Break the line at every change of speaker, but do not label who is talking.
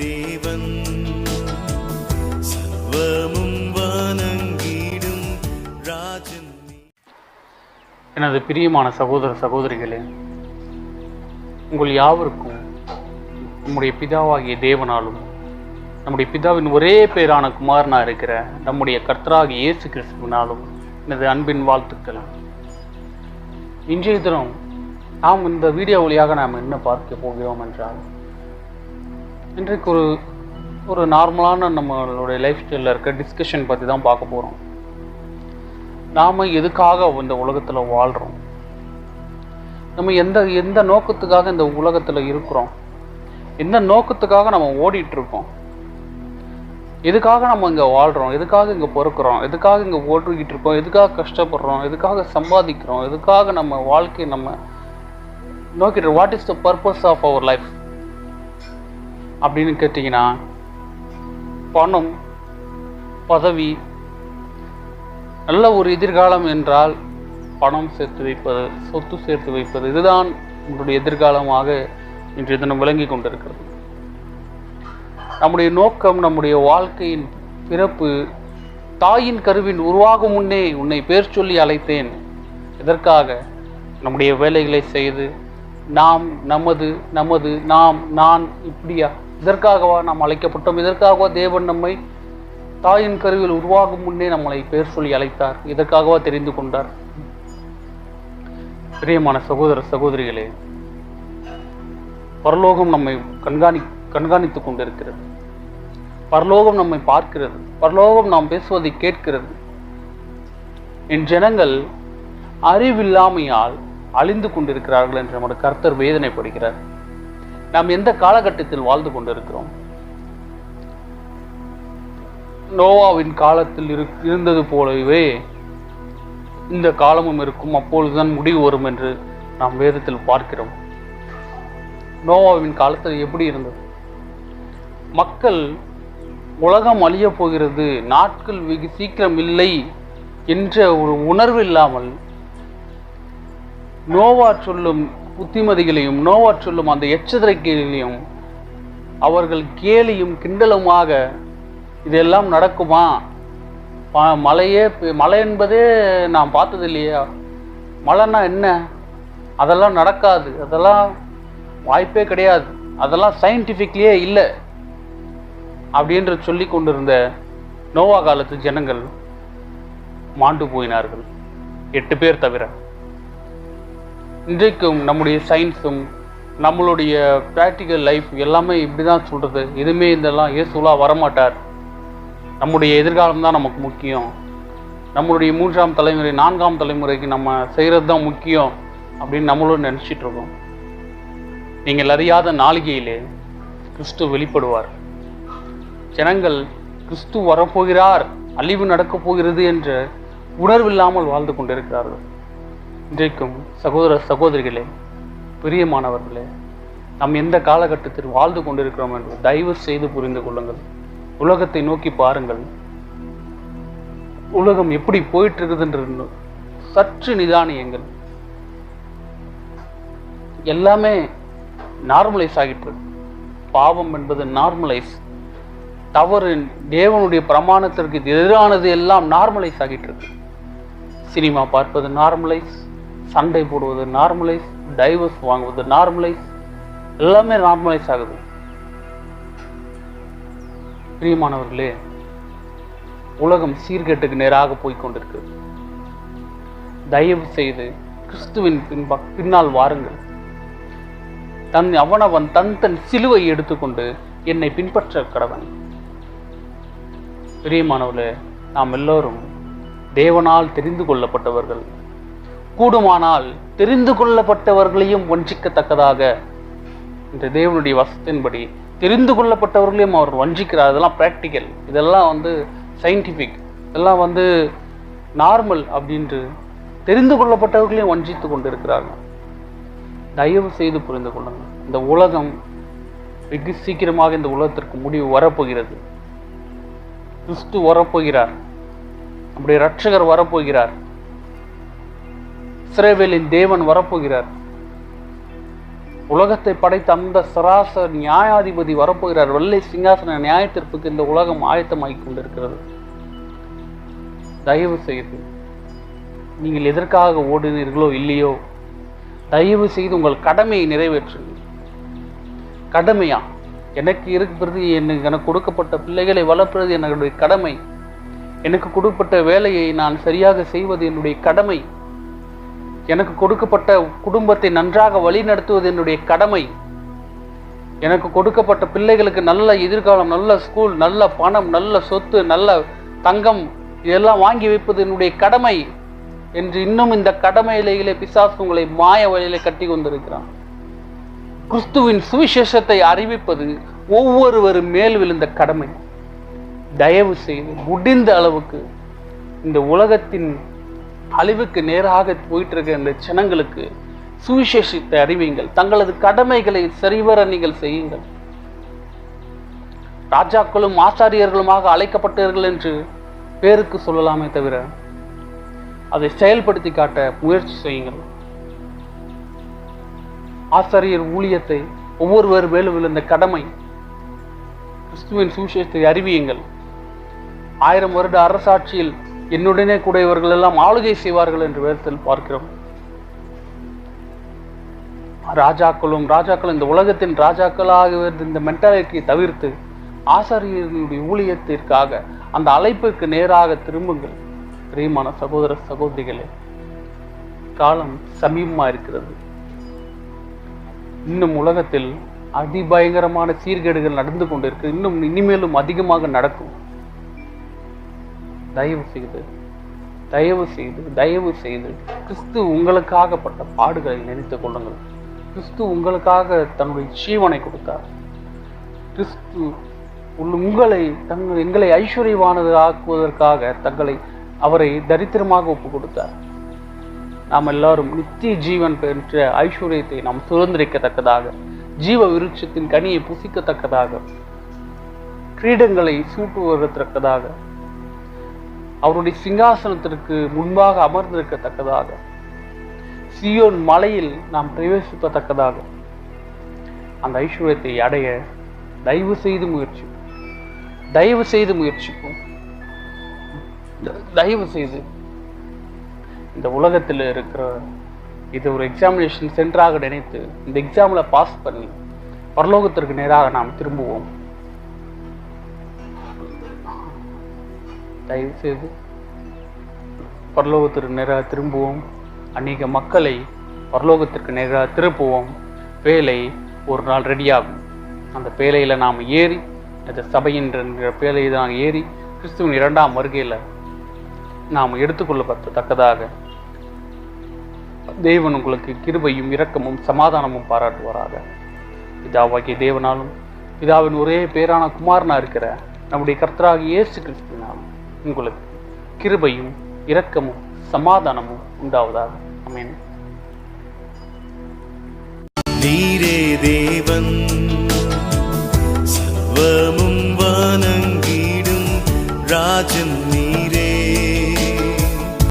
தேவன். சர்வமும் வணங்கிடும் ராஜன்.
எனது பிரியமான சகோதர சகோதரிகளே உங்கள் யாவருக்கும் நம்முடைய பிதாவாகிய தேவனாலும் நம்முடைய பிதாவின் ஒரே பேரான குமாரனா இருக்கிற நம்முடைய கர்த்தராகிய இயேசு கிறிஸ்துவினாலும் எனது அன்பின் வாழ்த்துக்கள். இன்றைய தினம் நாம் இந்த வீடியோ வழியாக நாம் என்ன பார்க்க போகிறோம் என்றால் இன்றைக்கு ஒரு ஒரு நார்மலான நம்மளுடைய லைஃப் ஸ்டைலில் இருக்க டிஸ்கஷன் பற்றி தான் பார்க்க போகிறோம் நாம் எதுக்காக இந்த உலகத்தில் வாழ்கிறோம் நம்ம எந்த எந்த நோக்கத்துக்காக இந்த உலகத்தில் இருக்கிறோம்? எந்த நோக்கத்துக்காக நம்ம ஓடிட்டுருக்கோம்? எதுக்காக நம்ம இங்கே வாழ்கிறோம் எதுக்காக இங்கே பொறுக்கிறோம்? எதுக்காக இங்கே ஓடிக்கிட்டு இருக்கோம் எதுக்காக கஷ்டப்படுறோம்? எதுக்காக சம்பாதிக்கிறோம்? எதுக்காக நம்ம வாழ்க்கையை நம்ம நோக்கிட்டு what is the purpose of our life அப்படின்னு கேட்டிங்கன்னா பணம் பதவி நல்ல ஒரு எதிர்காலம் என்றால் பணம் சேர்த்து வைப்பது சொத்து சேர்த்து வைப்பது இதுதான் உங்களுடைய எதிர்காலமாக இன்றைய தினம் விளங்கி கொண்டிருக்கிறது. நம்முடைய நோக்கம் நம்முடைய வாழ்க்கையின் பிறப்பு தாயின் கருவின் உருவாகும் முன்னே உன்னை பேர் சொல்லி அழைத்தேன். இதற்காக நம்முடைய வேலைகளை செய்து நாம் நமது நமது நாம் நான் இப்படியா? இதற்காகவா நாம் அழைக்கப்பட்டோம்? இதற்காகவா தேவன் நம்மை தாயின் கருவில் உருவாகும் முன்னே நம்மளை பேர் சொல்லி அழைத்தார்? இதற்காகவா தெரிந்து கொண்டார்? பிரியமான சகோதர சகோதரிகளே பரலோகம் நம்மை கண்காணி கண்காணித்துக் கொண்டிருக்கிறது. பரலோகம் நம்மை பார்க்கிறது. பரலோகம் நாம் பேசுவதை கேட்கிறது. என் ஜனங்கள் அறிவில்லாமையால் அழிந்து கொண்டிருக்கிறார்கள் என்று நமது கர்த்தர் வேதனைப்படுகிறார். நாம் எந்த காலகட்டத்தில் வாழ்ந்து கொண்டிருக்கிறோம்? நோவாவின் காலத்தில் இருந்தது போலவே இந்த காலமும் இருக்கும். அப்பொழுதுதான் முடிவு வரும் என்று நாம் வேதத்தில் பார்க்கிறோம். நோவாவின் காலத்தில் எப்படி இருந்தது? மக்கள் உலகம் அழியப் போகிறது நாட்கள் வெகு சீக்கிரம் இல்லை என்ற ஒரு உணர்வு இல்லாமல் நோவா சொல்லும் புத்திமதிகளையும் நோவா சொல்லும் அந்த எச்சரிக்கைகளையும் அவர்கள் கேலியும் கிண்டலுமாக இதெல்லாம் நடக்குமா? மலையே மலை மழை என்பதே நான் பார்த்தது இல்லையா? மழைன்னா என்ன? அதெல்லாம் நடக்காது. அதெல்லாம் வாய்ப்பே கிடையாது. அதெல்லாம் சயின்டிஃபிக்லியே இல்லை. அப்படின்று சொல்லி கொண்டிருந்த நோவா காலத்து ஜனங்கள் மாண்டு போயினார்கள். எட்டு பேர் தவிர. இன்றைக்கும் நம்முடைய சயின்ஸும் நம்மளுடைய ப்ராக்டிக்கல் லைஃப் எல்லாமே இப்படி தான் சொல்கிறது எதுவுமே இதெல்லாம் இயேசுலாம் வரமாட்டார். நம்முடைய எதிர்காலம் தான் நமக்கு முக்கியம். நம்மளுடைய மூன்றாம் தலைமுறை நான்காம் தலைமுறைக்கு நம்ம செய்கிறது தான் முக்கியம் அப்படின்னு நம்மளும் நினச்சிட்டு இருக்கோம். நீங்கள் அறியாத நாளிகையிலே கிறிஸ்து வெளிப்படுவார். ஜனங்கள் கிறிஸ்து வரப்போகிறார் அழிவு நடக்கப் போகிறது என்ற உணர்வில்லாமல் வாழ்ந்து கொண்டிருக்கிறார்கள். இன்றைக்கும் சகோதர சகோதரிகளே பிரியமானவர்களே நாம் எந்த காலகட்டத்தில் வாழ்ந்து கொண்டிருக்கிறோம் என்று தயவு செய்து புரிந்து கொள்ளுங்கள். உலகத்தை நோக்கி பாருங்கள். உலகம் எப்படி போயிட்டு இருக்குதுன்ற சற்று நிதானியங்கள். எல்லாமே நார்மலைஸ் ஆகிட்டு. பாவம் என்பது நார்மலைஸ் தவறு தேவனுடைய பிரமாணத்திற்கு எதிரானது எல்லாம் நார்மலைஸ் ஆகிட்டு இருக்கு. சினிமா பார்ப்பது நார்மலைஸ் சண்டை போடுவது நார்மலைஸ் டைவர்ஸ் வாங்குவது நார்மலைஸ் எல்லாமே நார்மலைஸ் ஆகுது. பிரியமானவர்களே உலகம் சீர்கேட்டுக்கு நேராக போய்கொண்டிருக்கிறது தயவு செய்து கிறிஸ்துவின் பின்ப பின்னால் வாருங்கள். தன் அவனவன் தன் தன் சிலுவை எடுத்துக்கொண்டு என்னை பின்பற்ற கடவன். பிரியமானவர்களே நாம் எல்லோரும் தேவனால் தெரிந்து கொள்ளப்பட்டவர்கள். கூடுமானால் தெரிந்து கொள்ளப்பட்டவர்களையும் வஞ்சிக்கத்தக்கதாக. இந்த தேவனுடைய வசத்தின்படி தெரிந்து கொள்ளப்பட்டவர்களையும் அவர் வஞ்சிக்கிறார். இதெல்லாம் ப்ராக்டிக்கல் இதெல்லாம் வந்து சயின்டிஃபிக் இதெல்லாம் வந்து நார்மல் அப்படின்று தெரிந்து கொள்ளப்பட்டவர்களையும் வஞ்சித்து கொண்டிருக்கிறார்கள். தயவு செய்து புரிந்து கொள்ளுங்கள். இந்த உலகம் வெகு சீக்கிரமாக இந்த உலகத்திற்கு முடிவு வரப்போகிறது. கிறிஸ்து வரப்போகிறார். நம்முடைய ரட்சகர் வரப்போகிறார். இஸ்ரேவேலின் தேவன் வரப்போகிறார். உலகத்தை படைத்த அந்த சராசர நியாயாதிபதி வரப்போகிறார். வெள்ளை சிங்காசன நியாயத்திற்புக்கு இந்த உலகம் ஆயத்தமாகிக் கொண்டிருக்கிறது. தயவு செய்து நீங்கள் எதற்காக ஓடினீர்களோ இல்லையோ தயவு செய்து உங்கள் கடமையை நிறைவேற்றுங்கள். கடமையா? எனக்கு இருக்கிறது எனக்கு எனக்கு கொடுக்கப்பட்ட பிள்ளைகளை வளர்ப்பது என்னுடைய கடமை. எனக்கு கொடுக்கப்பட்ட வேலையை நான் சரியாக செய்வது என்னுடைய கடமை. எனக்கு கொடுக்கப்பட்ட குடும்பத்தை நன்றாக வழிநடத்துவது என்னுடைய கடமை. எனக்கு கொடுக்கப்பட்ட பிள்ளைகளுக்கு நல்ல எதிர்காலம் நல்ல ஸ்கூல் நல்ல பணம் நல்ல சொத்து நல்ல தங்கம் இதெல்லாம் வாங்கி வைப்பது என்னுடைய கடமை என்று இன்னும் இந்த கடமையிலே பிசாசு உங்களை மாய வழியிலே கட்டி கொண்டிருக்கிறான். கிறிஸ்துவின் சுவிசேஷத்தை அறிவிப்பது ஒவ்வொருவர் மேல் விழுந்த கடமை. தயவு செய்து முடிந்த அளவுக்கு இந்த உலகத்தின் அழிவுக்கு நேராக போயிட்டு இருக்க இந்த ஜனங்களுக்கு சுவிசேஷத்தை அறிவியுங்கள். தங்களது கடமைகளை சரிவர நீங்கள் செய்யுங்கள். ராஜாக்களும் ஆச்சாரியர்களுமாக அழைக்கப்பட்டீர்கள் என்று பேருக்கு சொல்லலாமே தவிர அதை செயல்படுத்தி காட்ட முயற்சி செய்யுங்கள். ஆசாரியர் ஊழியத்தை ஒவ்வொருவர் மேலும் விழுந்த கடமை கிறிஸ்துவின் சுவிசேஷத்தை அறிவியுங்கள். ஆயிரம் வருட அரசாட்சியில் என்னுடனே கூட இவர்கள் எல்லாம் ஆளுகை செய்வார்கள் என்று வேதத்தில் பார்க்கிறோம். ராஜாக்களும் ராஜாக்களும் இந்த உலகத்தின் ராஜாக்களாக இருந்த இந்த மென்டாலிட்டியை தவிர்த்து ஆசாரியர்களுடைய ஊழியத்திற்காக அந்த அழைப்புக்கு நேராக திரும்புங்கள். பிரியமான சகோதர சகோதரிகளே காலம் சமீபமா இருக்கிறது. இன்னும் உலகத்தில் அதிபயங்கரமான சீர்கேடுகள் நடந்து கொண்டிருக்கு. இன்னும் இனிமேலும் அதிகமாக நடக்கும். தயவு செய்து தயவு செய்து தயவு செய்து கிறிஸ்து உங்களுக்காகப்பட்ட பாடுகளை நினைத்துக் கொள்ளுங்கள். கிறிஸ்து உங்களுக்காக தன்னுடைய ஜீவனை கொடுத்தார். கிறிஸ்து உங்களை தங்கள் எங்களை ஐஸ்வர்யவானது ஆக்குவதற்காக தங்களை அவரை தரித்திரமாக ஒப்பு கொடுத்தார். நாம் எல்லாரும் நித்திய ஜீவன் பெற்ற ஐஸ்வர்யத்தை நாம் சுதந்திரிக்கத்தக்கதாக ஜீவ விருட்சத்தின் கனியை புசிக்கத்தக்கதாக கிரீடங்களை சூட்டுவதற்கதாக அவருடைய சிங்காசனத்திற்கு முன்பாக அமர்ந்திருக்கத்தக்கதாக. சியோன் மலையில் நாம் பிரவேசிக்கத்தக்கதாக அந்த ஐஸ்வர்யத்தை அடைய தயவு செய்து முயற்சிப்போம் தயவு செய்து முயற்சிப்போம். தயவு செய்து. இந்த உலகத்தில் இருக்கிற இது ஒரு எக்ஸாமினேஷன் சென்டராக நினைத்து இந்த எக்ஸாமில் பாஸ் பண்ணி பரலோகத்திற்கு நேராக நாம் திரும்புவோம். தயவு செய்து பரலோகத்திற்கு நேராக திரும்புவோம். அநேக மக்களை பரலோகத்திற்கு நேராக திருப்புவோம். வேலை ஒரு நாள் ரெடியாகும். அந்த பேலையில் நாம் ஏறி அந்த சபையின்ற பேலையை தான் ஏறி கிறிஸ்துவின் இரண்டாம் வருகையில் நாம் எடுத்துக்கொள்ளப்பட்டதக்கதாக தேவன் உங்களுக்கு கிருபையும் இரக்கமும் சமாதானமும் பாராட்டுவாராக. பிதாவாகிய தேவனாலும் பிதாவின் ஒரே பேரான குமாரனா இருக்கிற நம்முடைய கர்த்தராக இயேசு கிறிஸ்துவினாலும் உங்களுக்கு கிருபையும் இரக்கமும் சமாதானமும் உண்டாவதாக. அமேன்
நீரே தேவன் சர்வமும் வானங்கீடும் ராஜன்